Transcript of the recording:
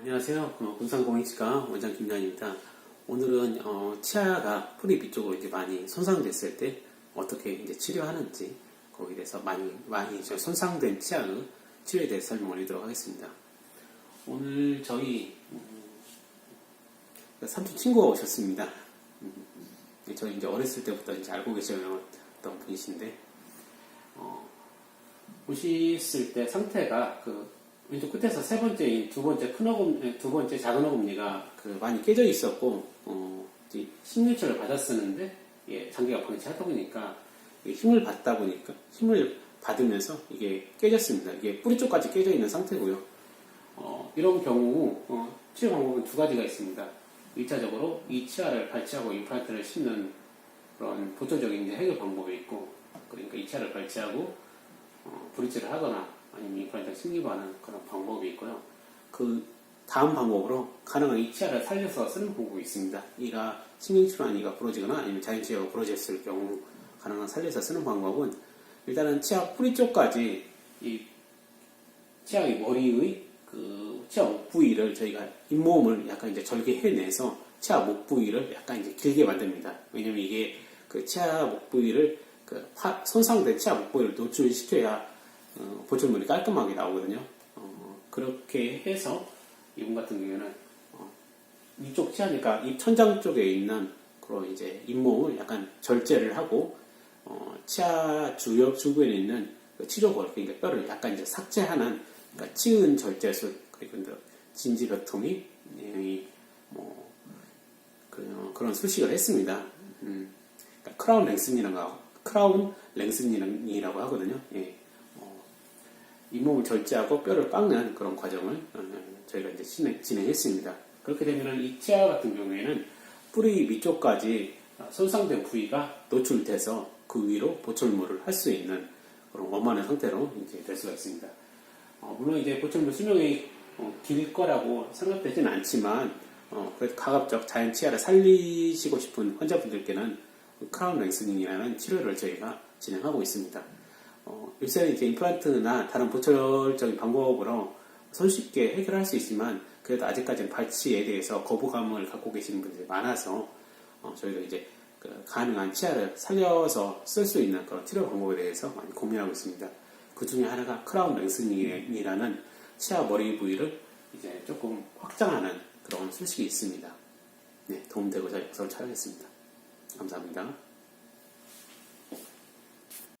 안녕하세요. 어, 군산공익치과 원장 김단입니다. 오늘은 어, 치아가 뿌리 밑쪽으로 이제 많이 손상됐을 때 어떻게 이제 치료하는지 거기에 대해서 많이 많이 저 손상된 치아의 치료에 대해서 설명을 드리도록 하겠습니다. 오늘 저희 음, 삼촌 친구가 오셨습니다. 음, 저희 이제 어렸을 때부터 이제 알고 계셨던 분이신데 어, 오셨을 때 상태가 그 왼쪽 끝에서 세 번째인 두 번째 큰 어금, 두 번째 작은 어금니가 그 많이 깨져 있었고, 어, 이제 심리치료를 받았었는데, 예, 장기가 방치 하다 보니까, 힘을 받다 보니까, 힘을 받으면서 이게 깨졌습니다. 이게 뿌리 쪽까지 깨져 있는 상태고요. 어, 이런 경우, 어, 치료 방법은 두 가지가 있습니다. 1차적으로 이 치아를 발치하고 임플란트를 심는 그런 보조적인 해결 방법이 있고, 그러니까 이 치아를 발치하고, 어, 브릿지를 하거나 아니면 임플란트를 심기하는 그런 방법이 있고요. 그 다음 방법으로 가능한 이 치아를 살려서 쓰는 방법이 있습니다. 이가 신경치료한 이가 부러지거나 아니면 자연치아가 부러졌을 경우 가능한 살려서 쓰는 방법은 일단은 치아 뿌리 쪽까지 이 치아의 머리의 그 치아 목 부위를 저희가 잇몸을 약간 이제 절개해내서 치아 목 부위를 약간 이제 길게 만듭니다. 왜냐면 이게 그 치아 목 부위를 그 파- 손상된 치아 목 부위를 노출시켜야 어, 보철물이 깔끔하게 나오거든요. 어, 그렇게 해서 이분 같은 경우에는 어, 이쪽 치아니까 입 천장 쪽에 있는 그런 이제 잇몸을 약간 절제를 하고 어, 치아 주역 주부에 있는 그 치료골 그러니까 뼈를 약간 이제 삭제하는 그러니까 치은 절제술 그리고 이제 진지벽토미 이, 뭐 그, 그런 수식을 했습니다. 음, 그러니까 크라운 랭슨이라고 크라운 랭슨이라고 하거든요. 예. 어, 잇몸을 절제하고 뼈를 깎는 그런 과정을 어, 저희가 이제 진행, 진행 했습니다. 그렇게 되면 이 치아 같은 경우에는 뿌리 밑쪽까지 어, 손상된 부위가 노출돼서 그 위로 보철물을 할 수 있는 그런 원만한 상태로 이제 될 수가 있습니다. 어, 물론 이제 보철물 수명이 어, 길 거라고 생각되지는 않지만 어, 그래도 가급적 자연 치아를 살리시고 싶은 환자분들께는 크라운 랭스닝이라는 치료를 저희가 진행하고 있습니다. 어, 요새는 이제 임플란트나 다른 보철적인 방법으로 손쉽게 해결할 수 있지만 그래도 아직까지는 발치에 대해서 거부감을 갖고 계시는 분들이 많아서 어, 저희도 이제 그 가능한 치아를 살려서 쓸 수 있는 그런 치료 방법에 대해서 많이 고민하고 있습니다. 그 중에 하나가 크라운 랭스닝이라는 치아 머리 부위를 이제 조금 확장하는 그런 수식이 있습니다. 네, 도움되고자 영상을 촬영했습니다. 감사합니다.